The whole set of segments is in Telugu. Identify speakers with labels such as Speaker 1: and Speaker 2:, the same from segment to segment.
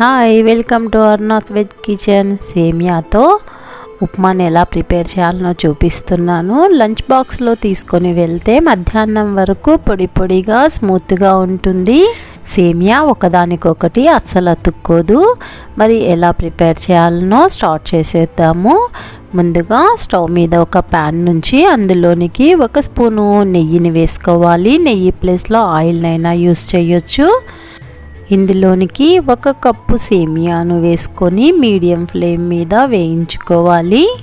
Speaker 1: Hi welcome to Arnath veg kitchen సేమియాతో ఉప్మాని ఎలా ప్రిపేర్ చేయాలనో చూపిస్తున్నాను. లంచ్ బాక్స్లో తీసుకొని వెళ్తే మధ్యాహ్నం వరకు పొడి పొడిగా స్మూత్గా ఉంటుంది. సేమియా ఒకదానికొకటి అస్సలు అతుక్కోదు. మరి ఎలా ప్రిపేర్ చేయాలనో స్టార్ట్ చేసేద్దాము. ముందుగా స్టవ్ మీద ఒక ప్యాన్ నుంచి అందులోనికి ఒక స్పూను నెయ్యిని వేసుకోవాలి. నెయ్యి ప్లేస్లో ఆయిల్నైనా యూస్ చేయొచ్చు. ఇందులోనికి ఒక కప్పు సేమియాను వేసుకొని మీడియం ఫ్లేమ్ మీద వేయించుకోవాలి.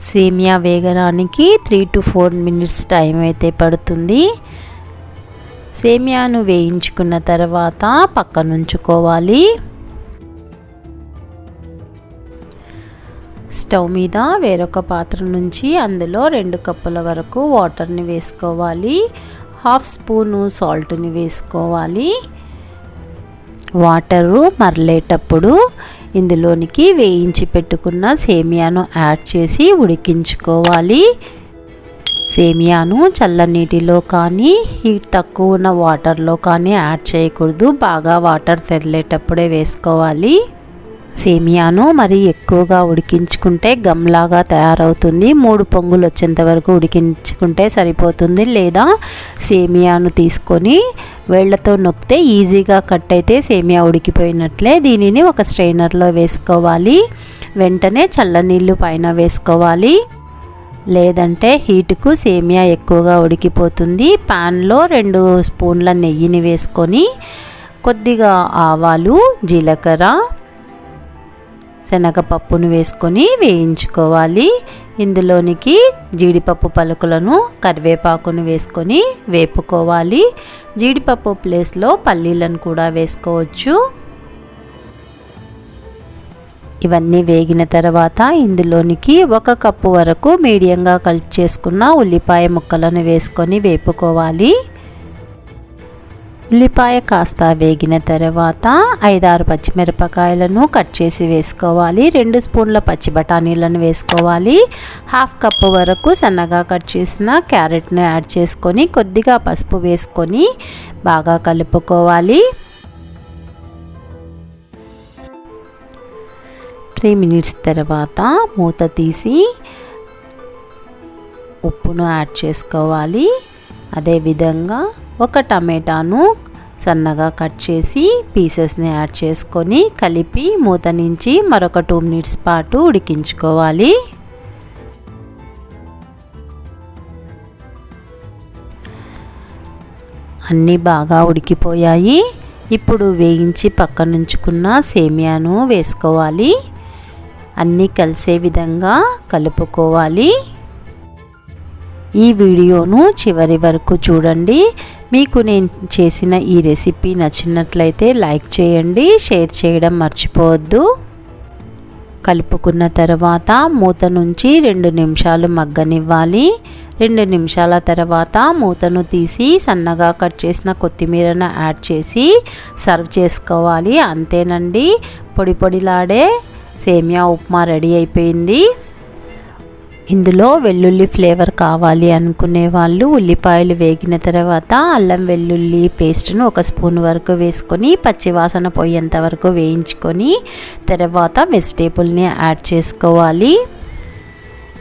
Speaker 1: సేమియా వేగడానికి three to four minutes time అయితే పడుతుంది. సేమియాను వేయించుకున్న తర్వాత పక్కనుంచుకోవాలి. స్టవ్ మీద వేరొక పాత్ర నుంచి అందులో రెండు కప్పుల వరకు వాటర్ని వేసుకోవాలి. హాఫ్ స్పూను సాల్ట్ని వేసుకోవాలి. వాటరు మరలేటప్పుడు ఇందులోనికి వేయించి పెట్టుకున్న సేమియాను యాడ్ చేసి ఉడికించుకోవాలి. సేమియాను చల్లనీటిలో కానీ హీట్ తక్కువ ఉన్న వాటర్లో కానీ యాడ్ చేయకూడదు. బాగా వాటర్ తెరలేటప్పుడే వేసుకోవాలి. సేమియాను మరి ఎక్కువగా ఉడికించుకుంటే గమ్లాగా తయారవుతుంది. మూడు పొంగులు వచ్చేంత వరకు ఉడికించుకుంటే సరిపోతుంది. లేదా సేమియాను తీసుకొని వేళ్ళతో నొక్కితే ఈజీగా కట్ అయితే సేమియా ఉడికిపోయినట్లే. దీనిని ఒక స్ట్రైనర్లో వేసుకోవాలి. వెంటనే చల్లనీళ్ళు పైన వేసుకోవాలి. లేదంటే హీటుకు సేమియా ఎక్కువగా ఉడికిపోతుంది. ప్యాన్లో రెండు స్పూన్ల నెయ్యిని వేసుకొని కొద్దిగా ఆవాలు జీలకర్ర శనగపప్పును వేసుకొని వేయించుకోవాలి. ఇందులోనికి జీడిపప్పు పలుకులను కరివేపాకును వేసుకొని వేపుకోవాలి. జీడిపప్పు ప్లేస్లో పల్లీలను కూడా వేసుకోవచ్చు. ఇవన్నీ వేగిన తర్వాత ఇందులోనికి ఒక కప్పు వరకు మీడియంగా కలిపి చేసుకున్న ఉల్లిపాయ ముక్కలను వేసుకొని వేపుకోవాలి. ఉల్లిపాయ కాస్త వేగిన తర్వాత ఐదారు పచ్చిమిరపకాయలను కట్ చేసి వేసుకోవాలి. రెండు స్పూన్ల పచ్చి బఠానీలను వేసుకోవాలి. హాఫ్ కప్పు వరకు సన్నగా కట్ చేసిన క్యారెట్ను యాడ్ చేసుకొని కొద్దిగా పసుపు వేసుకొని బాగా కలుపుకోవాలి. త్రీ మినిట్స్ తర్వాత మూత తీసి ఉప్పును యాడ్ చేసుకోవాలి. అదేవిధంగా ఒక టమాటాను సన్నగా కట్ చేసి పీసెస్ని యాడ్ చేసుకొని కలిపి మూత నుంచి మరొక టూ మినిట్స్ పాటు ఉడికించుకోవాలి. అన్నీ బాగా ఉడికిపోయాయి. ఇప్పుడు వేయించి పక్కనుంచుకున్న సేమియాను వేసుకోవాలి. అన్నీ కలిసే విధంగా కలుపుకోవాలి. ఈ వీడియోను చివరి వరకు చూడండి. మీకు నేను చేసిన ఈ రెసిపీ నచ్చినట్లయితే లైక్ చేయండి షేర్ చేయడం మర్చిపోవద్దు. కలుపుకున్న తర్వాత మూత నుంచి రెండు నిమిషాలు మగ్గనివ్వాలి. రెండు నిమిషాల తర్వాత మూతను తీసి సన్నగా కట్ చేసిన కొత్తిమీరను యాడ్ చేసి సర్వ్ చేసుకోవాలి. అంతేనండి. పొడి పొడిలాడే సేమియా ఉప్మా రెడీ అయిపోయింది. ఇందులో వెల్లుల్లి ఫ్లేవర్ కావాలి అనుకునే వాళ్ళు ఉల్లిపాయలు వేగిన తర్వాత అల్లం వెల్లుల్లి పేస్ట్ను ఒక స్పూన్ వరకు వేసుకొని పచ్చివాసన పోయేంత వరకు వేయించుకొని తర్వాత వెజిటేబుల్ని యాడ్ చేసుకోవాలి.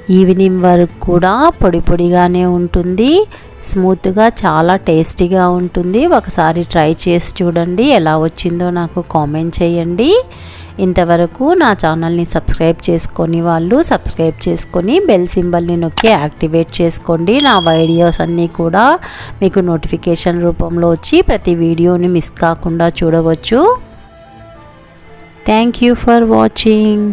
Speaker 1: ఈవినింగ్ వరకు కూడా పొడి పొడిగానే ఉంటుంది. స్మూత్గా చాలా టేస్టీగా ఉంటుంది. ఒకసారి ట్రై చేసి చూడండి ఎలా వచ్చిందో నాకు కామెంట్ చేయండి. ఇంతవరకు నా ఛానల్ని సబ్స్క్రైబ్ చేసుకొని వాళ్ళు సబ్స్క్రైబ్ చేసుకొని బెల్ సింబల్ని నొక్కి యాక్టివేట్ చేసుకోండి. నా వీడియోస్ అన్నీ కూడా మీకు నోటిఫికేషన్ రూపంలో వచ్చి ప్రతి వీడియోని మిస్ కాకుండా చూడవచ్చు. Thank you for watching.